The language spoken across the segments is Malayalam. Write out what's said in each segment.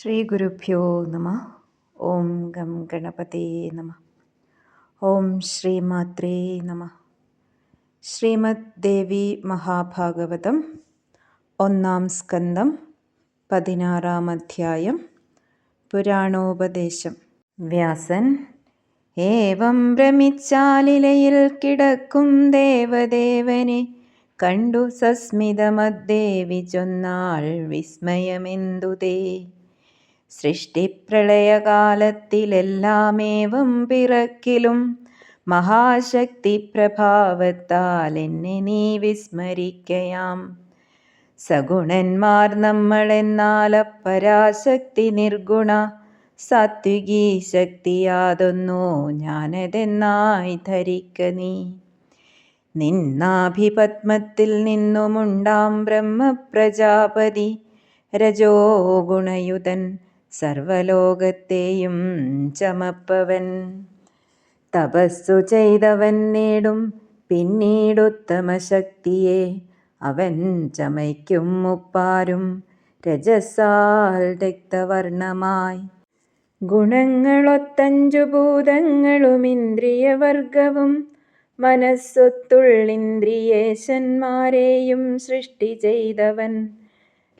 ശ്രീഗുരുഭ്യോ നമ. ഓം ഗം ഗണപതേ നമ. ഓം ശ്രീമാത്രേ നമ. ശ്രീമദ് ദേവി മഹാഭാഗവതം ഒന്നാം സ്കന്ധം പതിനാറാം അധ്യായം പുരാണോപദേശം. വ്യാസൻ ഏവം ഭ്രമിച്ചാലിലയിൽ കിടക്കും ദേവദേവനെ കണ്ടു സസ്മിതമദ്ദേവി ചൊന്നാൾ വിസ്മയമെന്തുതേ? സൃഷ്ടിപ്രളയകാലത്തിലെല്ലാമേവം പിറക്കിലും മഹാശക്തി പ്രഭാവത്താൽ എന്നെ നീ വിസ്മരിക്കയാം. സഗുണന്മാർ നമ്മളെന്നാൽ പരാശക്തി നിർഗുണ സാത്വികീ ശക്തിയാതൊന്നോ ഞാനതെന്നായി ധരിക്ക നീ. നിന്നാഭിപത്മത്തിൽ നിന്നുമുണ്ടാം ബ്രഹ്മപ്രജാപതി രജോ ഗുണയുതൻ സർവലോകത്തെയും ചമപ്പവൻ. തപസ്സു ചെയ്തവൻ നേടും പിന്നീടുത്തമ ശക്തിയെ. അവൻ ചമയ്ക്കും മുപ്പാരും രജസാൽ രക്തവർണമായി ഗുണങ്ങളൊത്തഞ്ചു ഭൂതങ്ങളും ഇന്ദ്രിയവർഗവും മനസ്സൊത്തുള്ളിന്ദ്രിയേശന്മാരെയും സൃഷ്ടി ചെയ്തവൻ.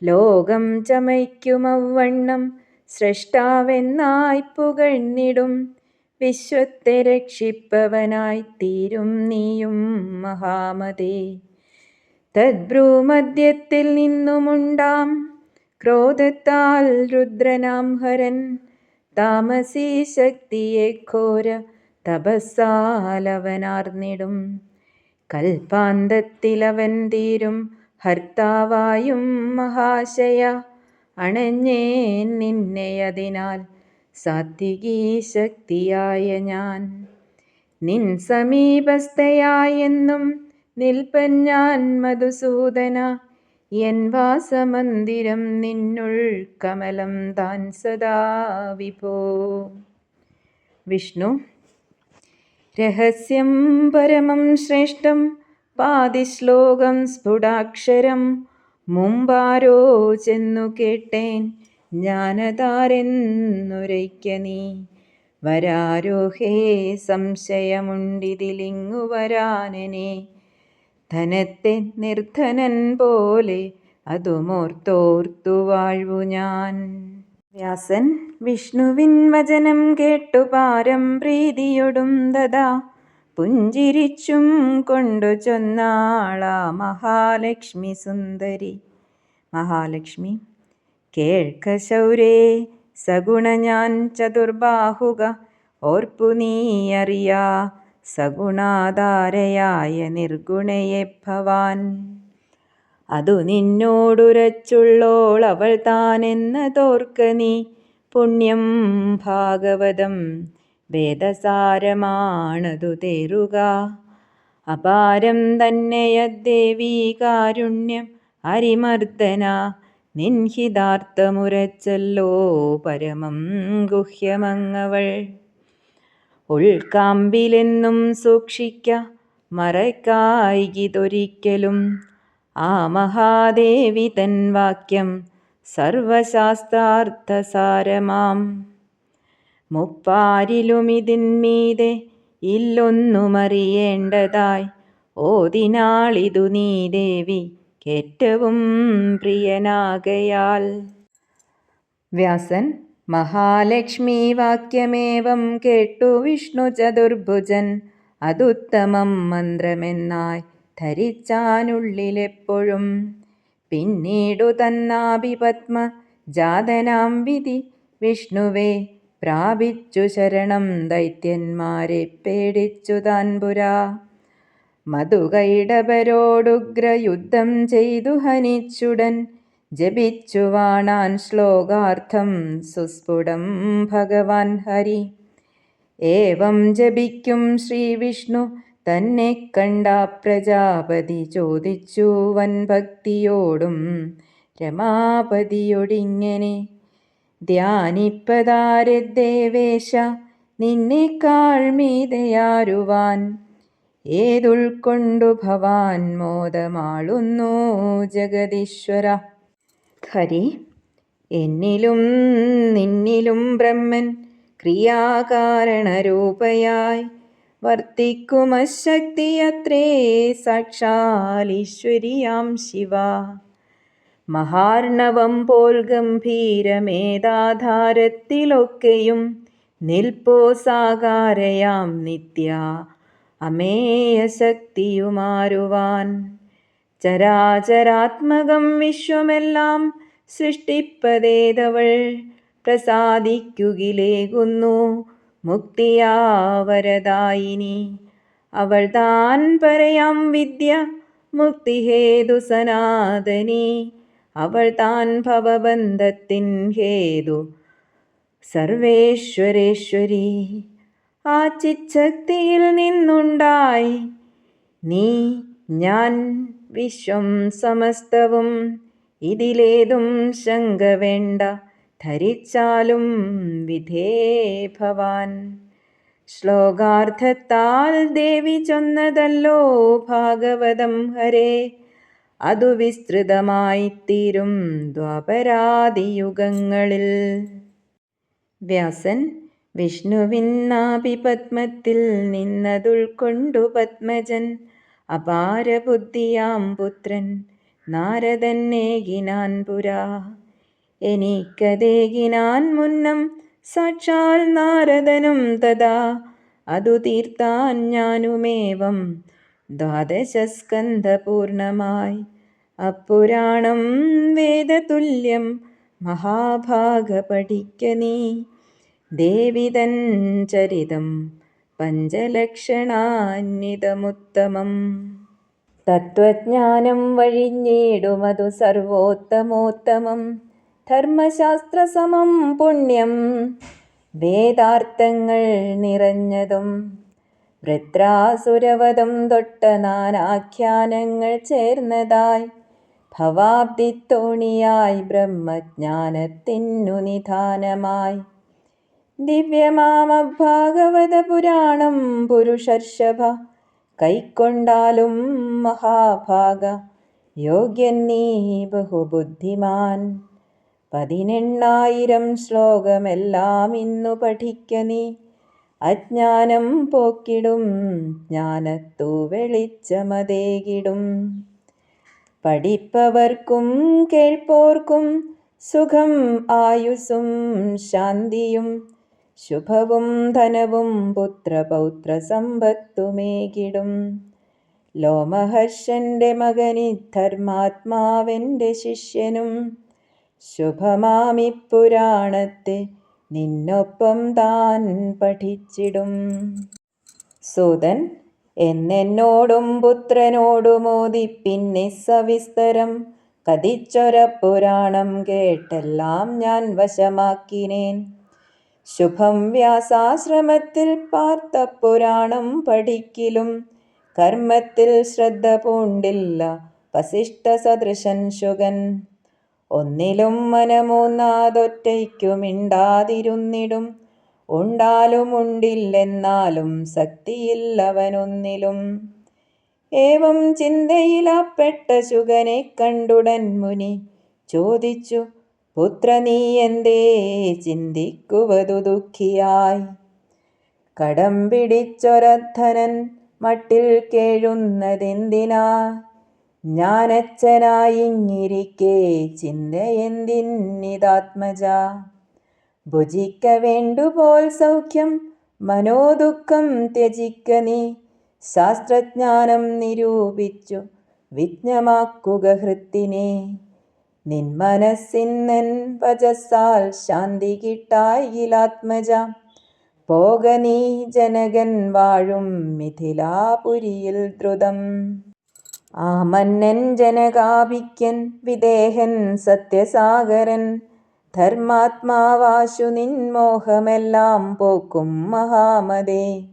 ലോകം ചമയ്ക്കുമവണ്ണം സൃഷ്ടാവെന്നായി പുകഴ്ന്നിടും. വിശ്വത്തെ രക്ഷിപ്പവനായി തീരും നീയും മഹാമതേ. തദ്ഭ്രൂമധ്യത്തിൽ നിന്നുമുണ്ടാം. ക്രോധത്താൽ രുദ്രനാം ഹരൻ. താമസീ ശക്തിയെ ഘോര തപസ്സാലവനാർന്നിടും. കൽപ്പാന്തത്തിലവൻ തീരും. ഹർത്താവായും മഹാശയ. അണഞ്ഞേൻ നിന്നെയതിനാൽ സാത്വികീ ശക്തിയായ ഞാൻ. നിൻ സമീപസ്ഥയായെന്നും നിൽപ്പൻ ഞാൻ മധുസൂദന. എൻ വാസമന്ദിരം നിന്നുൾ കമലം താൻ സദാ വിഭോ. വിഷ്ണു രഹസ്യം പരമം ശ്രേഷ്ഠം പാതിശ്ലോകം സ്ഫുടാക്ഷരം മുമ്പാരോ ചെന്നു കേട്ടേൻ ജ്ഞാനതാരെന്നുരയ്ക്ക നീ. വരാരോഹേ സംശയമുണ്ടിതിലിങ്ങു വരാനനെ. ധനത്തെ നിർധനൻ പോലെ അതുമോർത്തോർത്തു വാഴ്വു ഞാൻ. വ്യാസൻ വിഷ്ണുവിൻ വചനം കേട്ടു പാരം പ്രീതിയൊടും ദദാ. പുഞ്ചിരിച്ചും കൊണ്ടു ചൊന്നാള മഹാലക്ഷ്മി സുന്ദരി. മഹാലക്ഷ്മി കേൾക്ക ശൗരേ സഗുണ ഞാൻ ചതുർബാഹുക ഓർപ്പു നീ അറിയാ സഗുണാധാരയായ നിർഗുണയെ ഭവാൻ. അതു നിന്നോടുരച്ചുള്ളോൾ അവൾ താനെന്ന തോർക്ക നീ പുണ്യം ഭാഗവതം വേദസാരമാണതു തേറുക അപാരം തന്നെയദ്ദേവീ കാരുണ്യം അരിമർദ്ദന. നിൻഹിതാർത്ഥമുരച്ചല്ലോ പരമം ഗുഹ്യമങ്ങവൾ ഉൾക്കാമ്പിലെന്നും സൂക്ഷിക്ക മറക്കായികിതൊരിക്കലും ആ മഹാദേവി തൻ വാക്യം സർവശാസ്ത്രാർത്ഥസാരമാം. മുപ്പാരിലുമിതിന്മീതെ ഇല്ലൊന്നുമറിയേണ്ടതായി. ഓതിനാളിതു നീ ദേവി ഏറ്റവും പ്രിയനാകയാൽ. വ്യാസൻ മഹാലക്ഷ്മി വാക്യമേവം കേട്ടു വിഷ്ണു ചതുർഭുജൻ. അതുത്തമം മന്ത്രമെന്നായി ധരിച്ചാനുള്ളിലെപ്പോഴും. പിന്നീടു തന്നാഭിപത്മ ജാതനാം വിധി വിഷ്ണുവേ പ്രാപിച്ചു ശരണം ദൈത്യന്മാരെ പേടിച്ചു താൻപുരാ. മധുകൈടവരോടുഗ്രയുദ്ധം ചെയ്തു ഹനിച്ചുടൻ. ജപിച്ചു വാണാൻ ശ്ലോകാർത്ഥം സുസ്ഫുടം ഭഗവാൻ ഹരി. ഏവം ജപിക്കും ശ്രീവിഷ്ണു തന്നെ കണ്ട പ്രജാപതി ചോദിച്ചു വൻ ഭക്തിയോടും രമാപതിയൊടിങ്ങനെ. ധ്യാനിപ്പതാരദേവേശ നിന്നേക്കാൾ മീതയാരുവാൻ? ഏതുൾക്കൊണ്ടു ഭവാൻ മോദമാളുന്നു ജഗതീശ്വര ഹരി എന്നിലും നിന്നിലും ബ്രഹ്മൻ ക്രിയാകാരണരൂപയായി വർത്തിക്കുമശക്തിയത്രേ സാക്ഷാലീശ്വരിയാം ശിവ. മഹാർണവം പോൽ ഗംഭീരമേതാധാരത്തിലൊക്കെയും നിൽപ്പോ സാകാരയാം നിത്യ. അമേയശക്തിയുമാരുവാൻ ചരാചരാത്മകം വിശ്വമെല്ലാം സൃഷ്ടിപ്പതേതവൾ പ്രസാദിക്കുകിലേകുന്നു മുക്തിയാവരദായിനി അവൾ താൻ പറയാം വിദ്യ മുക്തിഹേതു സനാതനി അവൾ താൻ ഭവബന്ധത്തിൻ ഹേതു. സർവേശ്വരേശ്വരി ആ ചിച്ഛക്തിയിൽ നിന്നുണ്ടായി. നീ ഞാൻ വിശ്വം സമസ്തവും ഇതിലേതും ശങ്ക വേണ്ട ധരിച്ചാലും വിധേ ഭവാൻ. ശ്ലോകാർത്ഥത്താൽ ദേവി ചൊന്നതല്ലോ ഭാഗവതം ഹരേ. അതു വിസ്തൃതമായിത്തീരും ദ്വാപരാതിയുഗങ്ങളിൽ വ്യാസൻ വിഷ്ണുവിന്നാഭിപത്മത്തിൽ നിന്നതുൾക്കൊണ്ടു പത്മജൻ അപാരബുദ്ധിയാം പുത്രൻ നാരദന്നേകിനാൻ പുരാ. എനിക്കതേകിനാൻ മുന്നം സാക്ഷാൽ നാരദനും തഥാ. അതു തീർത്താൻ ഞാനുമേവം ദ്വാദശസ്കന്ധപൂർണമായി. അപ്പുരാണം വേദതുല്യം മഹാഭാഗ പഠിക്ക നീ. ദേവിതൻ ചരിതം പഞ്ചലക്ഷണാന്വിതമുത്തമം. തത്വജ്ഞാനം വഴിഞ്ഞേടുമതു സർവോത്തമോത്തമം. ധർമ്മശാസ്ത്രസമം പുണ്യം വേദാർത്ഥങ്ങൾ നിറഞ്ഞതും വൃത്രാസുരവധം തൊട്ട നാനാഖ്യാനങ്ങൾ ചേർന്നതായി. ഭവാബ്ദിത്തോണിയായി ബ്രഹ്മജ്ഞാനത്തിനു നിധാനമായി. ദിവ്യമാമഭാഗവത പുരാണം പുരുഷർഷഭ കൈക്കൊണ്ടാലും മഹാഭാഗ യോഗ്യൻ നീ ബഹുബുദ്ധിമാൻ. പതിനെണ്ണായിരം ശ്ലോകമെല്ലാം ഇന്നു പഠിക്ക നീ. അജ്ഞാനം പോക്കിടും ജ്ഞാനത്തു വെളിച്ചമതേകിടും. പഠിപ്പവർക്കും കേൾപ്പോർക്കും സുഖം ആയുസ്സും ശാന്തിയും. ശുഭവും ധനവും പുത്രപൗത്ര സമ്പത്തുമേകിടും. ലോമഹർഷന്റെ മകനി ധർമാത്മാവെന്റെ ശിഷ്യനും. ശുഭമാമിപ്പുരാണത്തെ നിന്നൊപ്പം താൻ പഠിച്ചിടും. സുതൻ എന്നെന്നോടും പുത്രനോടുമോദി പിന്നെ സവിസ്തരം കതിച്ചൊര പുരാണം കേട്ടെല്ലാം ഞാൻ വശമാക്കിനേൻ. ശുഭം വ്യാസാശ്രമത്തിൽ പാർത്ത പുരാണം പഠിക്കിലും. കർമ്മത്തിൽ ശ്രദ്ധ പൂണ്ടില്ല വസിഷ്ഠ സദൃശൻ ശുഗൻ. ഒന്നിലും മനമൂന്നാതൊറ്റയ്ക്കുമിണ്ടാതിരുന്നിടും ഉണ്ടാലും ഉണ്ടില്ലെന്നാലും ശക്തിയില്ലവനൊന്നിലും. ഏവം ചിന്തയിലപ്പെട്ട ശുഗനെ കണ്ടുടൻ മുനി ചോദിച്ചു പുത്ര നീ എന്തേ ചിന്തിക്കുവതു ദുഃഖിയായി? കടം പിടിച്ചൊരധനൻ മട്ടിൽ കേഴുന്നതെന്തിനാ? ഞാനച്ഛനായിങ്ങിരിക്കെ ചിന്തയെന്തിന്നിതാത്മജ ഭുജിക്ക വേണ്ടുപോൽ സൗഖ്യം മനോദുഃഖം ത്യജിക്ക നീ. ശാസ്ത്രജ്ഞാനം നിരൂപിച്ചു വിജ്ഞമാക്കുക ഹൃത്തിനെ. നിൻ മനസ്സിന്നൻ വചസാൽ ശാന്തി കിട്ടായിലാത്മജ. പോക നീ ജനകൻ വാഴും മിഥിലാപുരിയിൽ ദ്രുതം. ആ ജനകാഭിക്യൻ വിദേഹൻ സത്യസാഗരൻ ധർമാത്മാവാശു നിൻമോഹമെല്ലാം പോക്കും മഹാമതേ.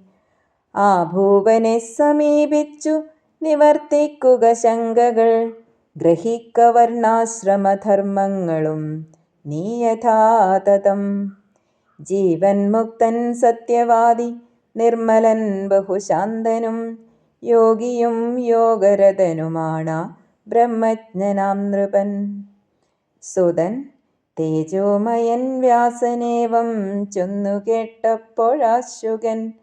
ആ ഭൂവനെ സമീപിച്ചു നിവർത്തിക്കുക ശങ്കകൾ ഗ്രഹിക്ക വർണാശ്രമധർമ്മങ്ങളും നീ ജീവൻ മുക്തൻ സത്യവാദി നിർമ്മലൻ ബഹുശാന്തനും യോഗിയും യോഗരഥനുമാണ് ബ്രഹ്മജ്ഞനാം നൃപൻ. സുതൻ തേജോമയൻ വ്യാസനേവം ചൊന്നു കേട്ടപ്പോഴാശുകൻ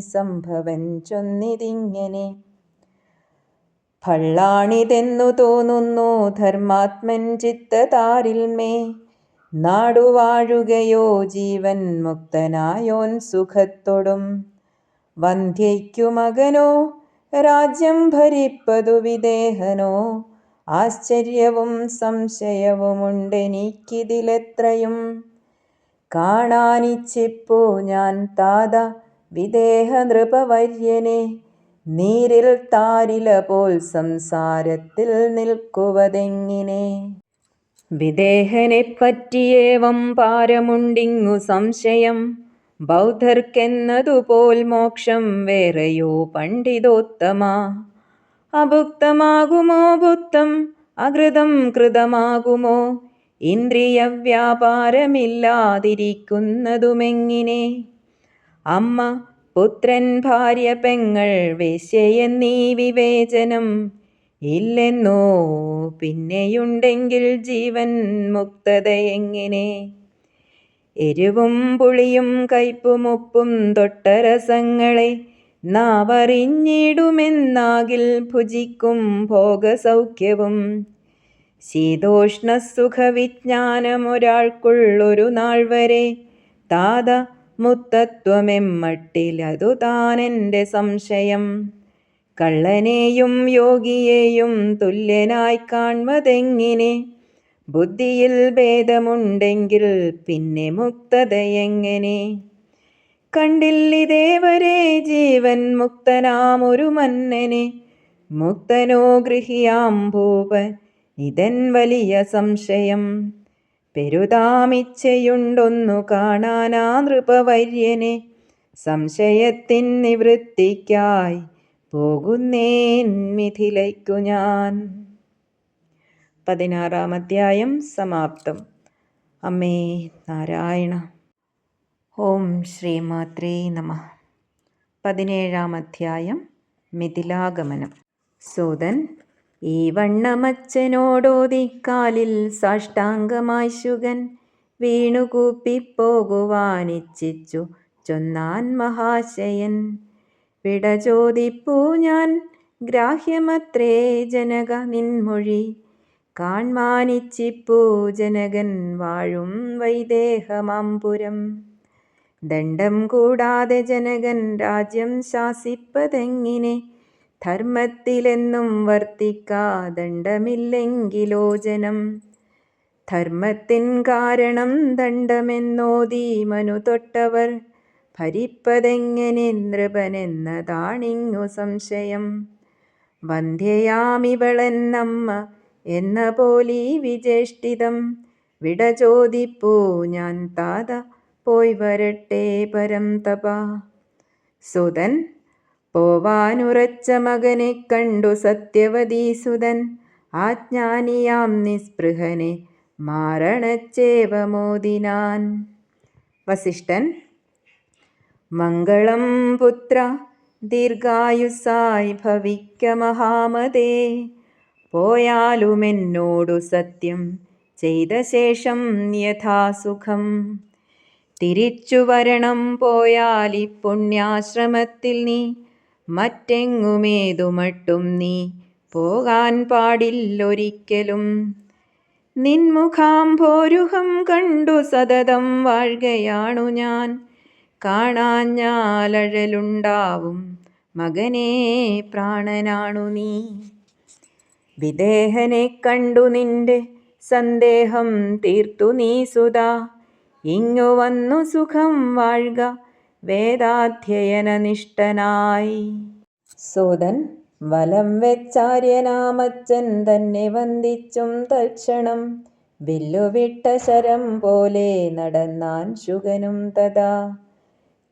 സംഭവൻ ചൊന്നിതിങ്ങനെ. ഫള്ളാണിതെന്നു തോന്നുന്നു ധർമാത്മൻ ചിത്തതാരിൽമേ നാടുവാഴുകയോ ജീവൻ മുക്തനായോൻ സുഖത്തൊടും. വന്ധ്യയ്ക്കു മകനോ രാജ്യം ഭരിപ്പതു വിദേഹനോ. ആശ്ചര്യവും സംശയവുമുണ്ടെനിക്കിതിലെത്രയും. കാണാനിച്ചിപ്പോ ഞാൻ താത വിദേഹ നൃപവര്യനെ നീരിൽ താരില പോൽ സംസാരത്തിൽ നിൽക്കുവതെങ്ങിനെ. വിദേഹനെപ്പറ്റിയേവം പാരമുണ്ടിങ്ങു സംശയം. ബൗദ്ധർക്കെന്നതുപോൽ മോക്ഷം വേറെയോ പണ്ഡിതോത്തമ. അഭുക്തമാകുമോ ബുദ്ധം? അകൃതം കൃതമാകുമോ? ഇന്ദ്രിയ വ്യാപാരമില്ലാതിരിക്കുന്നതുമെങ്ങിനെ അമ്മ പുത്രൻ ഭാര്യ പെങ്ങൾ വേശ്യയെന്നീ വിവേചനം ഇല്ലെന്നോ? പിന്നെയുണ്ടെങ്കിൽ ജീവൻ മുക്തതയെങ്ങനെ? എരിവും പുളിയും കയ്പും ഉപ്പും തൊട്ടരസങ്ങളെ നാവറിഞ്ഞിടുമെന്നാകിൽ ഭുജിക്കും ഭോഗസൗഖ്യവും. ശീതോഷ്ണസുഖവിജ്ഞാനമൊരാൾക്കുള്ളൊരു നാൾ വരെ താത മുത്തത്വമെമ്മട്ടിലതു താനെന്റെ സംശയം. കള്ളനെയും യോഗിയെയും തുല്യനായി കാൺമതെങ്ങിനെ ബുദ്ധിയിൽ ഭേദമുണ്ടെങ്കിൽ പിന്നെ മുക്തതയെങ്ങനെ കണ്ടില്ലിതേവരെ ജീവൻ മുക്തനാമൊരു മന്നനെ. മുക്തനോ ഗൃഹിയാം ഭൂപൻ ഇതൻ വലിയ സംശയം. പെരുതാമിച്ചയുണ്ടൊന്നു കാണാനാ നൃപവര്യനെ. സംശയത്തിൻ നിവൃത്തിക്കായി പോകുന്നേൻ മിഥിലയ്ക്കു ഞാൻ. പതിനാറാം അധ്യായം സമാപ്തം. അമ്മേ നാരായണ ഓം ശ്രീമാത്രേ നമ. പതിനേഴാം അധ്യായം മിഥിലാഗമനം. സൂതൻ ഈ വണ്ണമച്ചനോടോതിക്കാലിൽ സാഷ്ടാംഗമായി ശുഗൻ. വീണുകൂപ്പിപ്പോകുവാനിച്ഛിച്ചു ചൊന്നാൻ മഹാശയൻ. വിട ചോദിപ്പൂ ഞാൻ ഗ്രാഹ്യമത്രേ ജനക നിൻമൊഴി. കാൺമാനിച്ചിപ്പൂ ജനകൻ വാഴും വൈദേഹമാമ്പുരം ദണ്ഡം കൂടാതെ ജനകൻ രാജ്യം ശാസിപ്പതെങ്ങിനെ? ധർമ്മത്തിലെന്നും വർത്തിക്കാദണ്ഡമില്ലെങ്കിലോ ജനം ധർമ്മത്തിൻ കാരണം ദണ്ഡമെന്നോതി മനു തൊട്ടവർ ഭരിപ്പതെങ്ങനെ? നൃപനെന്നതാണിങ്ങു സംശയം. വന്ധ്യയാമിവളെന്നമ്മ എന്ന പോലീ വിചേഷ്ടിതം വിട ചോദിപ്പൂ ഞാൻ താത. പോയി വരട്ടെ പരം സുതൻ പോവാനുറച്ച മകനെ കണ്ടു സത്യവതീസുതൻ ആജ്ഞാനിയാം നിസ്പൃഹനെ മാരണച്ചേവമോദിനാൻ വസിഷ്ഠൻ മംഗളം പുത്ര ദീർഘായുസായി ഭവിക്ക മഹാമതേ. പോയാലുമെന്നോടു സത്യം ചെയ്ത ശേഷം യഥാസുഖം. തിരിച്ചു വരണം പോയാൽ ഈ പുണ്യാശ്രമത്തിൽ നീ മറ്റെങ്ങുമേതുമട്ടും നീ പോകാൻ പാടില്ലൊരിക്കലും. നിൻമുഖാംഭോരുഹം കണ്ടു സതതം വാഴുകയാണു ഞാൻ കാണാഞ്ഞാലഴലുണ്ടാവും മകനേ പ്രാണനാണു നീ. വിദേഹനെ കണ്ടു നിന്റെ സന്ദേഹം തീർത്തു നീ സുതാ ഇങ്ങു വന്നു സുഖം വാഴുക വേദാധ്യയനനിഷ്ഠനായി. സൂതൻ വലം വെച്ചാര്യനാമച്ചൻ തന്നെ വന്ദിച്ചും തൽക്ഷണം വില്ലുവിട്ട ശരം പോലെ നടന്നാൻ ശുഗനും തഥാ.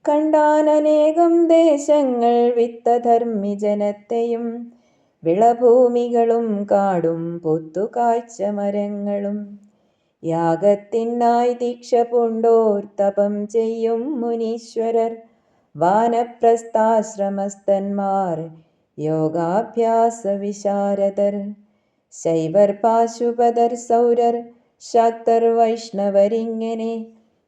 കണ്ടാനനേകം ദേശങ്ങൾ വിത്തധർമ്മി ജനത്തെയും വിളഭൂമികളും കാടും പൊത്തുകാഴ്ച മരങ്ങളും. യാഗത്തിനായി ദീക്ഷ പൂണ്ടോർ തപം ചെയ്യും മുനീശ്വരർ. വാനപ്രസ്ഥാശ്രമസ്ഥന്മാർ യോഗാഭ്യാസ വിശാരദർ. ശൈവർ പാശുപതർ സൗരർ ശക്തർ വൈഷ്ണവരിങ്ങനെ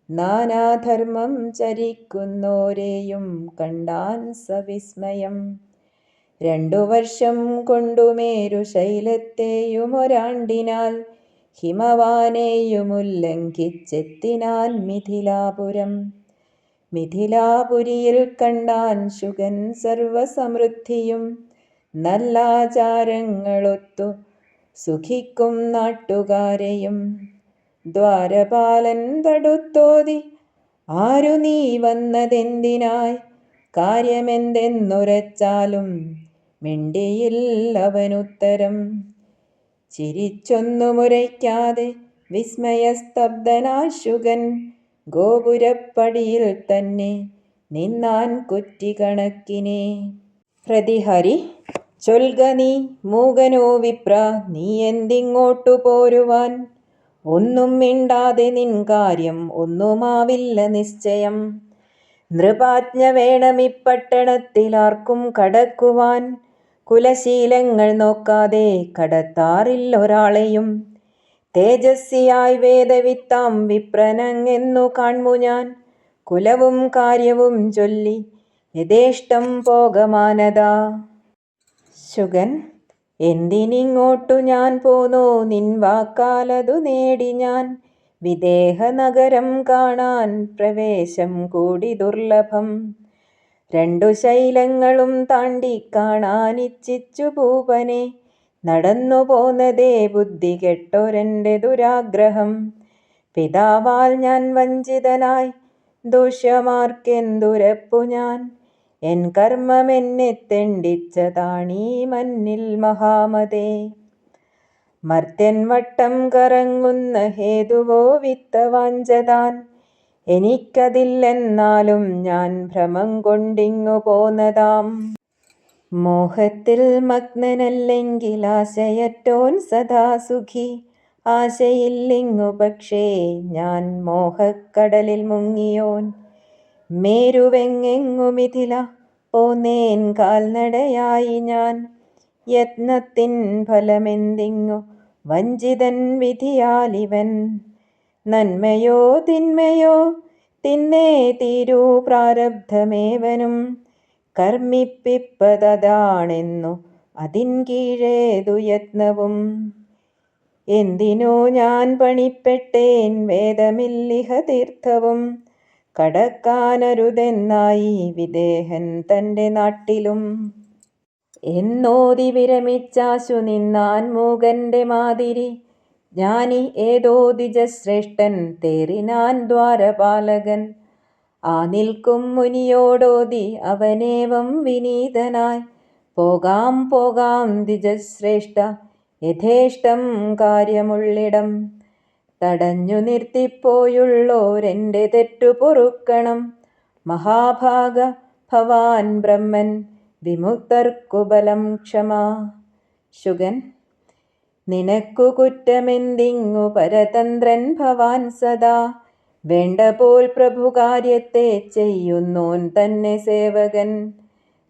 നാനാധർമ്മം ചരിക്കുന്നോരെയും കണ്ടാൻ സവിസ്മയം. രണ്ടു വർഷം കൊണ്ടുമേരു ശൈലത്തെയും ഒരാണ്ടിനാൽ ഹിമവാനെയുമുല്ലംഘിച്ചെത്തിനാൻ മിഥിലാപുരം. മിഥിലാപുരിയിൽ കണ്ടാൻ ശുഗൻ സർവസമൃദ്ധിയും നല്ലാചാരങ്ങളൊത്തു സുഖിക്കും നാട്ടുകാരെയും. ദ്വാരപാലൻ തടുത്തോതി ആരു നീ വന്നതെന്തിനായി? കാര്യമെന്തെന്നുരച്ചാലും മിണ്ടിയില്ലവനുത്തരം. ചിരിച്ചൊന്നു മുരയ്ക്കാതെ വിസ്മയസ്തബ്ധനാശുകൻ ഗോപുരപ്പടിയിൽ തന്നെ നിന്നാൻ കുറ്റികണക്കിനെ. പ്രതിഹരി ചൊൽക നീ മൂകനോ വിപ്ര നീ എന്തിങ്ങോട്ടു പോരുവാൻ? ഒന്നും മിണ്ടാതെ നിൻ കാര്യം ഒന്നുമാവില്ല നിശ്ചയം. നൃപാജ്ഞ വേണമിപ്പട്ടണത്തിൽ ആർക്കും കടക്കുവാൻ കുലശീലങ്ങൾ നോക്കാതെ കടത്താറില്ലൊരാളെയും തേജസ്സിയായി വേദവിത്താം വിപ്രനങ്ങെന്നു കാൺമു ഞാൻ. കുലവും കാര്യവും ചൊല്ലി യഥേഷ്ടം പോകമാനതാ. ശുഗൻ എന്തിനിങ്ങോട്ടു ഞാൻ പോന്നോ? നിൻ വാക്കാലതു നേടി ഞാൻ. വിദേഹ നഗരം കാണാൻ പ്രവേശം കൂടി ദുർലഭം. രണ്ടു ശൈലങ്ങളും താണ്ടി കാണാനിച്ഛിച്ചു ഭൂപനെ. നടന്നു പോന്നതേ ബുദ്ധി കെട്ടൊരെന്റെ ദുരാഗ്രഹം. പിതാവാൽ ഞാൻ വഞ്ചിതനായി ദുഷ്യമാർക്കെന്തുരപ്പു ഞാൻ? എൻ കർമ്മമെന്നെ തെണ്ടിച്ചതാണീ മന്നിൽ മഹാമതേ. മർത്യൻ വട്ടം കറങ്ങുന്ന ഹേതുവോ വിത്തവാഞ്ചതാൻ. എനിക്കതില്ലെന്നാലും ഞാൻ ഭ്രമം കൊണ്ടിങ്ങു പോന്നതാം. മോഹത്തിൽ മഗ്നനല്ലെങ്കിൽ ആശയറ്റോൻ സദാ സുഖി ആശയില്ലിങ്ങു പക്ഷേ ഞാൻ മോഹക്കടലിൽ മുങ്ങിയോൻ. മേരുവെങ്ങെങ്ങു മിഥില പോന്നേൻ കാൽനടയായി ഞാൻ. യത്നത്തിൻ ഫലമെന്തിങ്ങു വഞ്ചിതൻ വിധിയാലിവൻ. നന്മയോ തിന്മയോ? തിന്നേ തീരൂ പ്രാരബ്ധമേവനും. കർമ്മിപ്പിപ്പതാണെന്നു അതിൻ കീഴേതു യത്നവും എന്തിനോ ഞാൻ പണിപ്പെട്ടേൻ വേദമില്ലിഹ തീർത്ഥവും കടക്കാനരുതെന്നായി വിദേഹൻ തന്റെ നാട്ടിലും. എന്നോതി വിരമിച്ചാശു നിന്നാൻ മൂകന്റെ മാതിരി ജ്ഞാനി ഏതോ ദ്വിജശ്രേഷ്ഠൻ തേറിനാൻ ദ്വാരപാലകൻ. ആ നിൽക്കും മുനിയോടോതി അവനേവം വിനീതനായി. പോകാം പോകാം ദ്വിജശ്രേഷ്ഠ യഥേഷ്ടം കാര്യമുള്ളിടം. തടഞ്ഞു നിർത്തിപ്പോയുള്ളോരെന്റെ തെറ്റു പൊറുക്കണം. മഹാഭാഗ ഭവാൻ ബ്രഹ്മൻ വിമുക്തർക്കുബലം ക്ഷമ. ശുഗൻ നിനക്കു കുറ്റമെന്തിങ്ങു പരതന്ത്രൻ ഭവാൻ സദാ. വേണ്ട പോൽ പ്രഭുകാര്യത്തെ ചെയ്യുന്നോൻ തന്നെ സേവകൻ.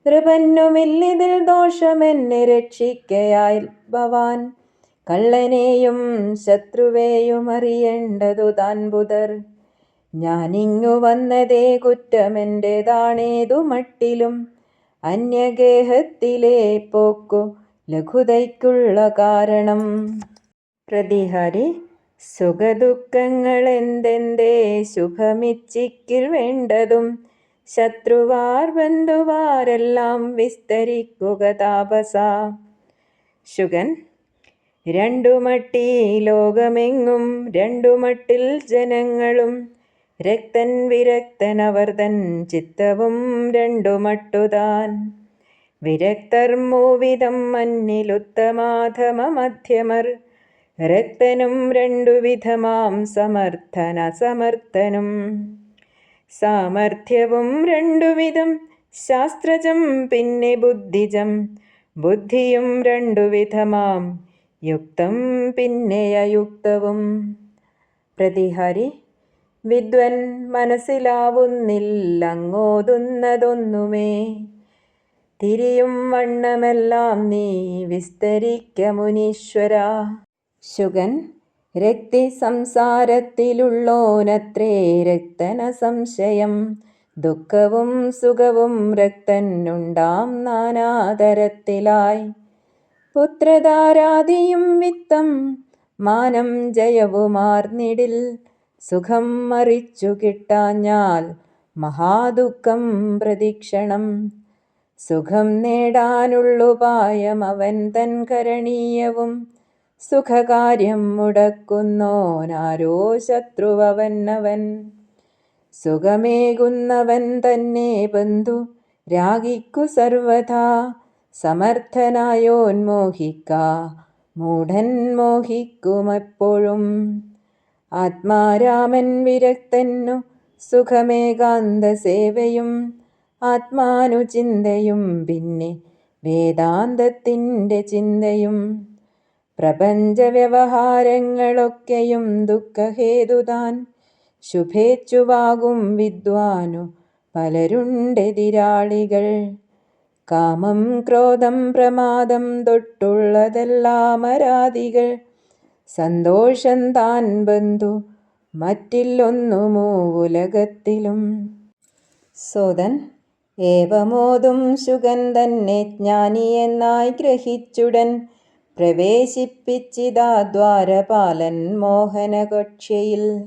നൃപന്നുമില്ലിതിൽ ദോഷമെന്നെ രക്ഷിക്കയായി ഭവാൻ. കള്ളനെയും ശത്രുവേയും അറിയേണ്ടതു താൻ ബുധർ ഞാനിങ്ങു വന്നതേ കുറ്റമെന്റെതാണേതു മട്ടിലും. അന്യഗേഹത്തിലെ പോക്കു ലഘുതയ്ക്കുള്ള കാരണം. പ്രതിഹരി സുഖദുഃഖങ്ങളെന്തെന്തേ ശുഭമിച്ചിക്കിൽ വേണ്ടതും. ശത്രുവാർ ബന്ധുവാരെല്ലാം വിസ്തരിക്കുക താപസ. ശുഗൻ രണ്ടു മട്ടി ലോകമെങ്ങും രണ്ടു മട്ടിൽ ജനങ്ങളും. രക്തൻ വിരക്തൻ അവർ തൻ ചിത്തവും രണ്ടു മട്ടുതാൻ വിരക്തർ മൂവിധം മന്നിലുത്തമാധമ മധ്യമർ രക്തനും രണ്ടു വിധമാം സമർത്ഥന സമർത്ഥനും സാമർഥ്യവും രണ്ടുവിധം ശാസ്ത്രജം പിന്നെ ബുദ്ധിജം. ബുദ്ധിയും രണ്ടുവിധമാം യുക്തം പിന്നെ അയുക്തവും. പ്രതിഹരി വിദ്വൻ മനസ്സിലാവുന്നില്ലങ്ങോതുന്നതൊന്നുമേ. തിരിയും വണ്ണമെല്ലാം നീ വിസ്തരിക്ക മുനീശ്വര. ശുഗൻ രക്തി സംസാരത്തിലുള്ളോനത്രേ രക്തന സംശയം ദുഃഖവും സുഖവും രക്തനുണ്ടാം നാനാതരത്തിലായി. പുത്രധാരാദിയും വിത്തം മാനം ജയവുമാർന്നിടിൽ. സുഖം മറിച്ചു കിട്ടാഞ്ഞാൽ മഹാദുഃഖം പ്രതീക്ഷണം. സുഖം നേടാനുള്ളുപായം അവൻ തൻ കരണീയവും. സുഖകാര്യം മുടക്കുന്നോനാരോ ശത്രുവവന്നവൻ സുഖമേകുന്നവൻ തന്നെ ബന്ധു രാഗിക്കു സർവഥാ സമർത്ഥനായോന്മോഹിക്ക മൂഢൻ മോഹിക്കുമെപ്പോഴും. ആത്മാരാമൻ വിരക്തന്നു സുഖമേകാന്ത സേവയും ആത്മാനുചിന്തയും പിന്നെ വേദാന്തത്തിന്റെ ചിന്തയും. പ്രപഞ്ച വ്യവഹാരങ്ങളൊക്കെയും ദുഃഖഹേതുതാൻ ശുഭേച്ഛുവാകും വിദ്വാനു പലരുണ്ടെതിരാളികൾ. കാമം ക്രോധം പ്രമാദം തൊട്ടുള്ളതെല്ലാം അരാധികൾ സന്തോഷം താൻ ബന്ധു മറ്റില്ലൊന്നുമോ ഉലകത്തിലും. സോദൻ ഏവമോതും സുഖൻ തന്നെ ജ്ഞാനിയെന്നായി ഗ്രഹിച്ചുടൻ പ്രവേശിപ്പിച്ചിതാ ദ്വാരപാലൻ മോഹനകക്ഷ്യയിൽ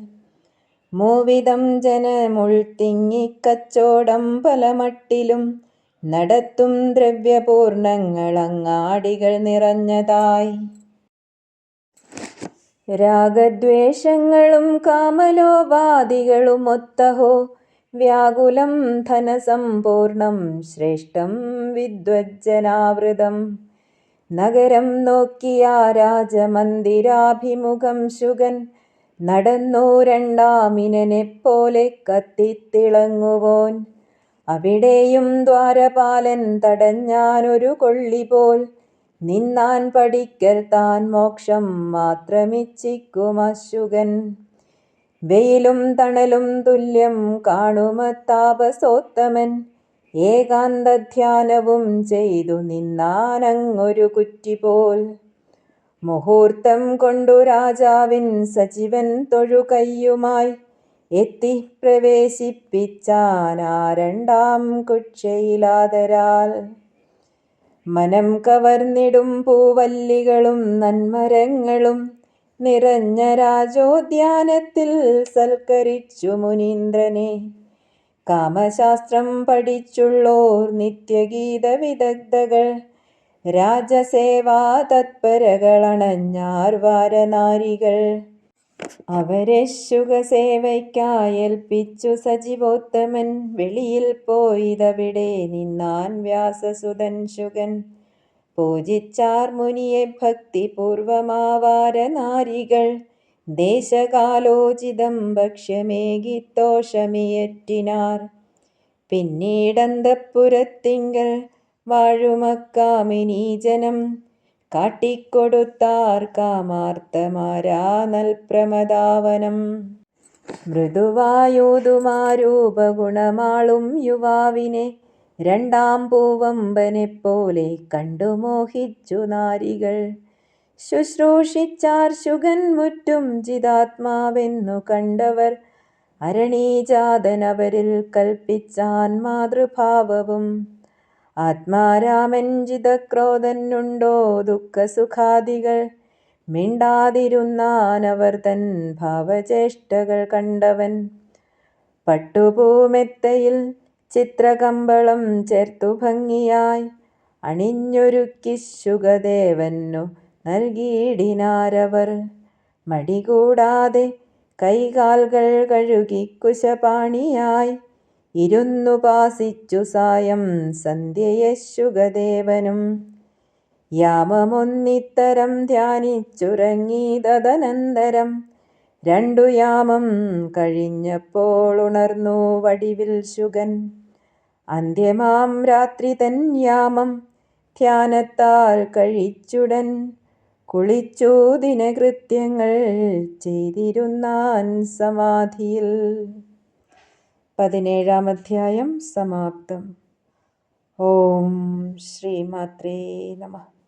മൂവിധം ജനമുൾത്തിങ്ങിക്കച്ചോടം പലമട്ടിലും നടത്തും ദ്രവ്യപൂർണങ്ങളങ്ങാടികൾ നിറഞ്ഞതായി. രാഗദ്വേഷങ്ങളും കാമലോപാധികളും ഒത്തഹോ വ്യാകുലം ധനസമ്പൂർണം ശ്രേഷ്ഠം വിദ്വജ്ജനാവൃതം. നഗരം നോക്കിയ രാജമന്ദിരാഭിമുഖം ശുഗൻ. നടന്നു രണ്ടാമിനെപ്പോലെ കത്തിത്തിളങ്ങുവോൻ. അവിടെയും ദ്വാരപാലൻ തടഞ്ഞാനൊരു കൊള്ളി പോൽ. നിന്നാൻ പഠിക്കൽ താൻ മോക്ഷം മാത്രമിച്ചിക്കുമശുകൻ വെയിലും തണലും തുല്യം കാണുമത്താപസോത്തമൻ ഏകാന്തധ്യാനവും ചെയ്തു നിന്നാനങ്ങൊരു കുറ്റി പോൽ മുഹൂർത്തം കൊണ്ടു രാജാവിൻ സജീവൻ തൊഴുകയ്യുമായി. എത്തി പ്രവേശിപ്പിച്ചാനാ രണ്ടാം കുക്ഷയിലാതരാൽ മനം കവർന്നിടും പൂവല്ലികളും നന്മരങ്ങളും നിറഞ്ഞ രാജോദ്യാനത്തിൽ സൽക്കരിച്ചു മുനീന്ദ്രനെ. കാമശാസ്ത്രം പഠിച്ചുള്ളോർ നിത്യഗീത വിദഗ്ധകൾ. രാജസേവാ തത്പരകളണഞ്ഞാർ വാരനാരികൾ. അവരെ ശുഖസേവയ്ക്കായേൽപ്പിച്ചു സജീവോത്തമൻ. വെളിയിൽ പോയിതവിടെ നിന്നാൻ വ്യാസസുതൻ ശുഗൻ പൂജിച്ചാർ മുനിയെ ഭക്തിപൂർവമാവാര നാരികൾ ദേശകാലോചിതം ഭക്ഷ്യമേകിത്തോഷമിയറ്റിനാർ. പിന്നീടന്തപ്പുരത്തിങ്കൽ വാഴുമക്കാമിനീജനം. കാട്ടിക്കൊടുത്താർ കാമാർത്തമാരാ നൽപ്രമദാവനം മൃദുവായൂതുമാരൂപഗുണമാളും യുവാവിനെ രണ്ടാം പൂവമ്പനെ പോലെ കണ്ടു മോഹിച്ചു നാരികൾ. ശുശ്രൂഷിച്ചാർ ശുഗൻ മുറ്റും ജിതാത്മാവെന്നു കണ്ടവർ. അരണീജാതനവരിൽ കൽപ്പിച്ചാൻ മാതൃഭാവവും. ആത്മാരാമൻ ജിതക്രോധനുണ്ടോ ദുഃഖസുഖാദികൾ. മിണ്ടാതിരുന്നാനവർ തൻ ഭാവചേഷ്ടകൾ കണ്ടവൻ. പട്ടുപൂമെത്തയിൽ ചിത്രകമ്പളം ചേർത്തു ഭംഗിയായി. അണിഞ്ഞൊരുക്കി ശുഗദേവനു നൽകിയിടിനാരവർ. മടികൂടാതെ കൈകാൽകൾ കഴുകി കുശപാണിയായി. ഇരുന്നു പാസിച്ചു സായം സന്ധ്യയെ ശുഗദേവനും യാമമൊന്നിത്തരം ധ്യാനിച്ചുറങ്ങി തദനന്തരം രണ്ടു യാമം കഴിഞ്ഞപ്പോൾ ഉണർന്നു വടിവിൽ ശുഗൻ അന്ത്യമാം രാത്രി തന്യാമം യാമം. ധ്യാനത്താൽ കഴിച്ചുടൻ കുളിച്ചു ദിനകൃത്യങ്ങൾ ചെയ്തിരുന്നാൻ സമാധിയിൽ. പതിനേഴാം അധ്യായം സമാപ്തം. ഓം ശ്രീമാത്രേ നമഃ.